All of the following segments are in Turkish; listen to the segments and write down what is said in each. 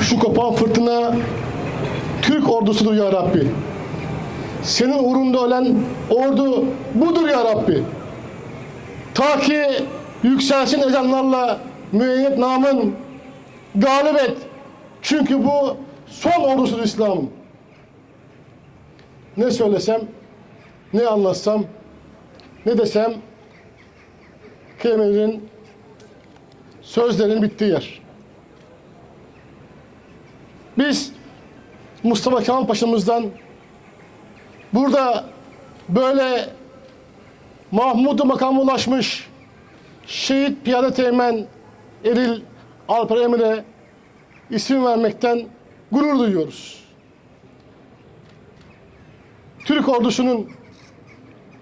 Şu kopan fırtına Türk ordusudur ya Rabbi. Senin uğrunda ölen ordu budur ya Rabbi. Ta ki yükselsin ezanlarla müeyyet namın galip et. Çünkü bu son ordusudur İslam'ın. Ne söylesem, ne anlatsam, ne desem kelimelerin, sözlerin bittiği yer. Biz Mustafa Kemal Paşa'mızdan burada böyle Mahmud-u makama ulaşmış şehit piyade teğmen Eril Alper Emir'e isim vermekten gurur duyuyoruz. Türk ordusunun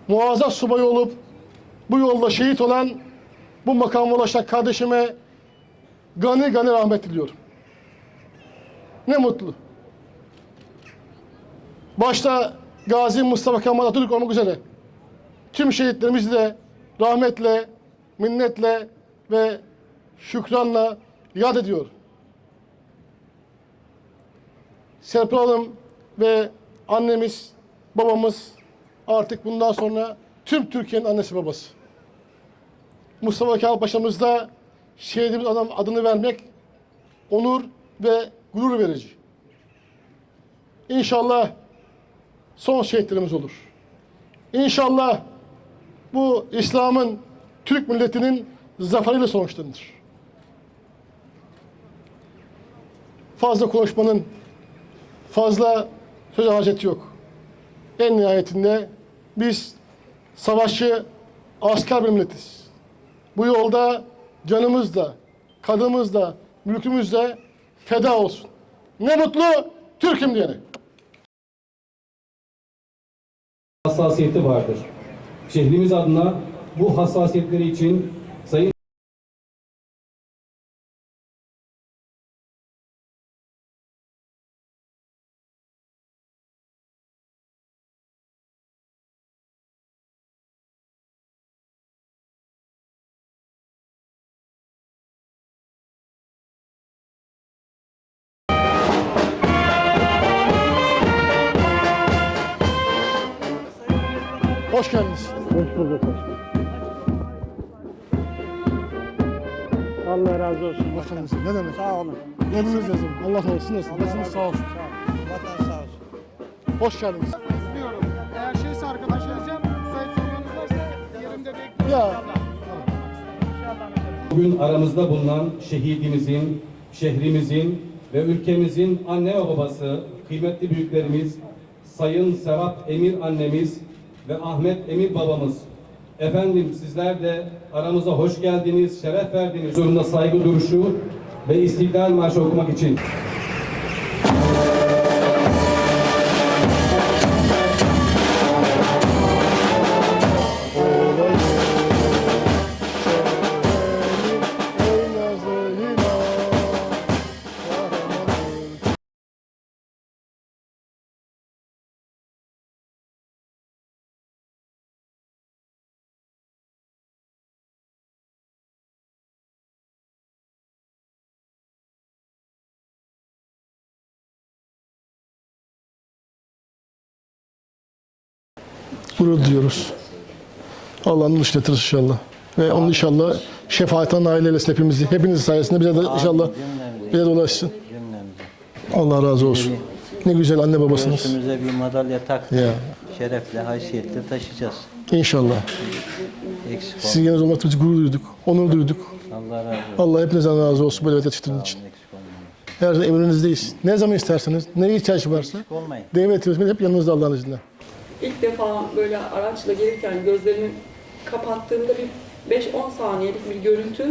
muazzam subayı olup bu yolda şehit olan bu makama ulaşan kardeşime gani gani rahmet diliyorum. Ne mutlu. Başta Gazi Mustafa Kemal Atatürk olmak üzere tüm şehitlerimizi de rahmetle, minnetle ve şükranla yad ediyor. Serpil Hanım ve annemiz, babamız artık bundan sonra tüm Türkiye'nin annesi babası. Mustafa Kemal Paşa'mız da şehidimiz adam adını vermek onur ve gurur verici. İnşallah son şehitlerimiz olur. İnşallah bu İslam'ın Türk milletinin zaferiyle sonuçlanır. Fazla konuşmanın fazla söz haceti yok. En nihayetinde biz savaşçı asker bir milletiz. Bu yolda canımız da, kadımız da, mülkümüz de feda olsun. Ne mutlu Türk'üm diyene. hassasiyeti vardır. Şehrimiz adına bu hassasiyetleri için Hoş geldiniz. Hoş bulduk. Allah razı olsun. Hoş geldiniz. Ne demek? Sağ olun. Hepimiz yazın. Allah razı olsun. Nasılsınız? Sağ olsun. Vatan sağ olsun. Hoş geldiniz. İzliyorum. Eğer şeyse arkadaş yazacağım. Müsait sorularınız varsa yerimde bekliyorum. Ya bugün aramızda bulunan şehidimizin, şehrimizin ve ülkemizin anne ve babası, kıymetli büyüklerimiz, Sayın Serap Emir annemiz ve Ahmet Emir babamız. Efendim sizler de aramıza hoş geldiniz, şeref verdiniz. Huzurunda saygı duruşu ve İstiklal Marşı okumak için. Gurur duyuyoruz. Allah'ın işletir inşallah. Ve onun inşallah şefaatan nail eylesin hepimizi. Hepiniz sayesinde bize de inşallah bize de ulaşsın. Allah razı olsun. Ne güzel anne babasınız. Göğsümüze bir madalya taktık. Ya Şerefle, haysiyetle taşıyacağız. inşallah. Eksik Sizin yanınızda olmakta biz gurur duyduk. Onur duyduk. Allah razı olsun. Allah hepinizden razı olsun böyle yetiştirdiğiniz için. Eksik olmayın. Her zaman emrinizdeyiz. Ne zaman isterseniz, ne ihtiyaç varsa Olmayın. devletimiz hep yanınızda Allah'ın izniyle. İlk defa böyle araçla gelirken gözlerimi kapattığımda bir 5-10 saniyelik bir görüntü.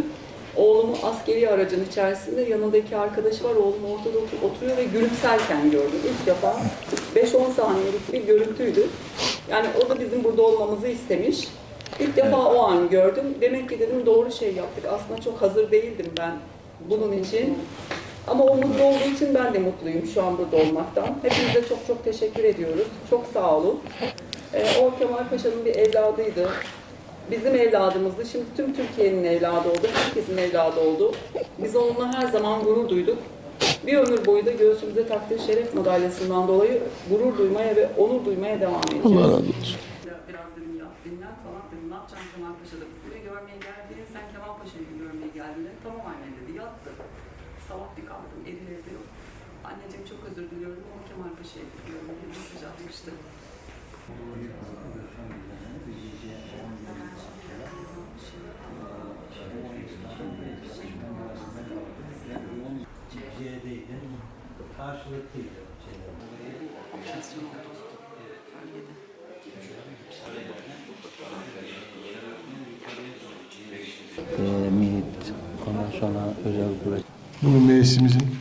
Oğlumu askeri aracın içerisinde yanındaki arkadaşı var. Oğlum ortada otur- oturuyor ve gülümserken gördüm. İlk defa 5-10 saniyelik bir görüntüydü. Yani o da bizim burada olmamızı istemiş. İlk defa o an gördüm. Demek ki dedim doğru şey yaptık. Aslında çok hazır değildim ben bunun için. Ama o mutlu olduğu için ben de mutluyum şu an burada olmaktan. Hepinize çok çok teşekkür ediyoruz. Çok sağ olun. Ee, o Kemal Paşa'nın bir evladıydı. Bizim evladımızdı. Şimdi tüm Türkiye'nin evladı oldu. Herkesin evladı oldu. Biz onunla her zaman gurur duyduk. Bir ömür boyu da göğsümüze taktığı şeref madalyasından dolayı gurur duymaya ve onur duymaya devam edeceğiz. Allah razı olsun. Biraz dedim ya dinlen falan dedim. Ne yapacaksın Kemalpaşa'da bizi de görmeye geldiğin sen Kemalpaşa'yı görmeye geldiğinde tamam anne dedi yattı. Sabah bir kalktım Edil evde yok. Anneciğim çok özür diliyorum Bölgede. Ee, MİT, ondan sonra özel kuvvet. Bugün meclisimizin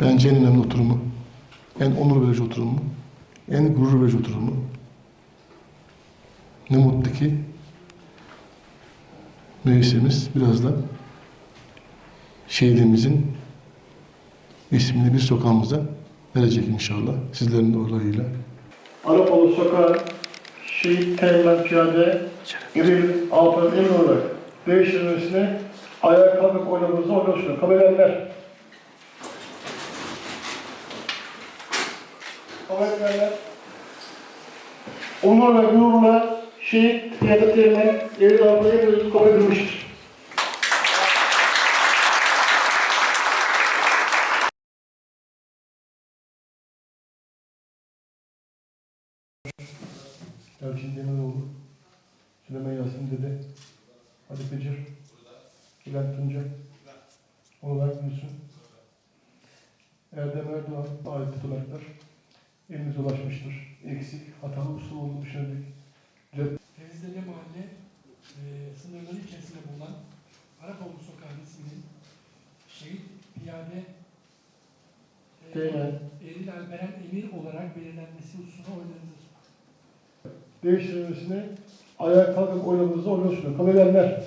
bence en önemli oturumu, en onur verici oturumu, en gurur verici oturumu. Ne mutlu ki meclisimiz biraz da şehidimizin ismini bir sokağımıza verecek inşallah. Sizlerin de orayıyla. Arapalı Sokağı Şehit Teğmen Piyade İril Alpan Emin olarak değiştirilmesine ayağa kalkıp oyladığınızı oynuyorsunuz. Kabul edenler. Edenler. Onur ve gururla Şehit Piyade Teğmen Emin olarak kabul edilmiştir. Elçin Demiroğlu, Süleyman Yasin Dede, Ali Becir, Bülent Tuncay, Onur Gülsün, Erdem Erdoğan, ait tutanaklar elinize ulaşmıştır. Eksik, hatalı usul olduğunu düşünerek Denizleme Mahalle e, sınırları içerisinde bulunan Arapoğlu Sokağı isminin şehit piyade e. Eril Alperen Emir olarak belirlenmesi hususuna oylarınızı Değiştirilmesine ayağa kalkıp oyladığınızı oynuyorsunuz. Kabul edenler.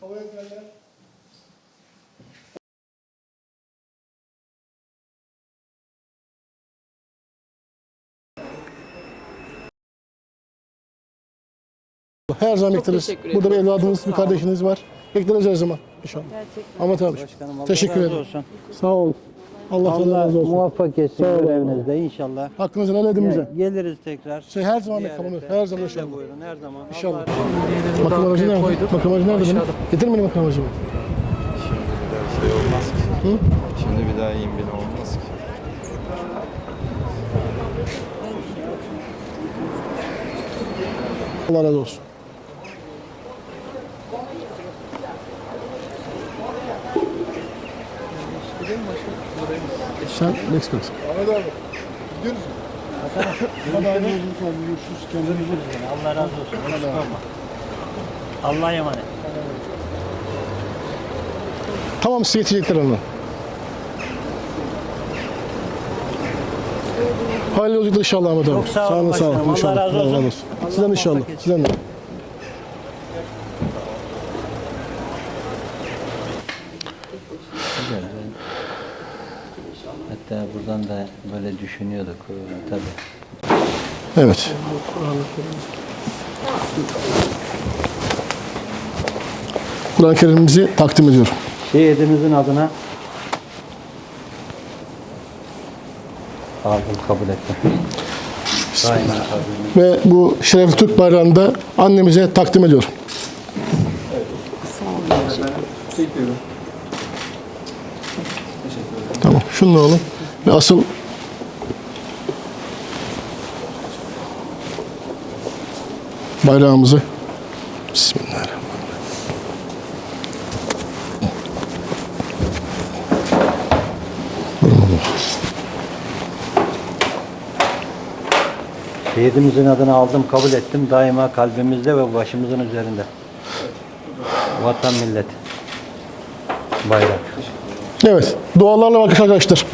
Kabul edenler. Her zaman bekleriz. Burada bir Çok bir olun. kardeşiniz var. Bekleriz her zaman inşallah. Ahmet abi. Başkanım Allah Teşekkür razı ederim. olsun. Sağ ol. Allah, Allah razı olsun. muvaffak etsin Sağ ol. görevinizde inşallah. Hakkınızı helal edin bize. Gel- geliriz tekrar. Şey, her zaman Ziyarete. beklerim. Her zaman inşallah. Buyurun her zaman. İnşallah. Allah Makam aracı nerede? Makam aracı nerede benim? Getir benim makam aracımı. şey olmaz ki. Şimdi bir daha yiyin bile olmaz ki. Allah razı olsun. Sen Meksikansın. Allah razı olsun. Allah'a emanet. Tamam size yetecekler onlar. Hayırlı yolculuklar inşallah Ahmet abi. Çok sağ olun olun, sağ olun. başkanım. Allah razı olsun. Allah Sizden inşallah. muvaffak etsin. Sizden de. Güzel. Hatta buradan da böyle düşünüyorduk tabii. Evet. Kur'an-ı Kerim'imizi takdim ediyorum. Şehidimizin adına aldım kabul ettim. Daima kabul Ve bu şerefli Türk bayrağını da annemize takdim ediyorum. Tamam. Şununla alın. Ve asıl bayrağımızı Bismillahirrahmanirrahim. Şehidimizin adını aldım, kabul ettim. Daima kalbimizde ve başımızın üzerinde. Vatan millet. Bayrak. Evet. Dualarla bakış arkadaşlar.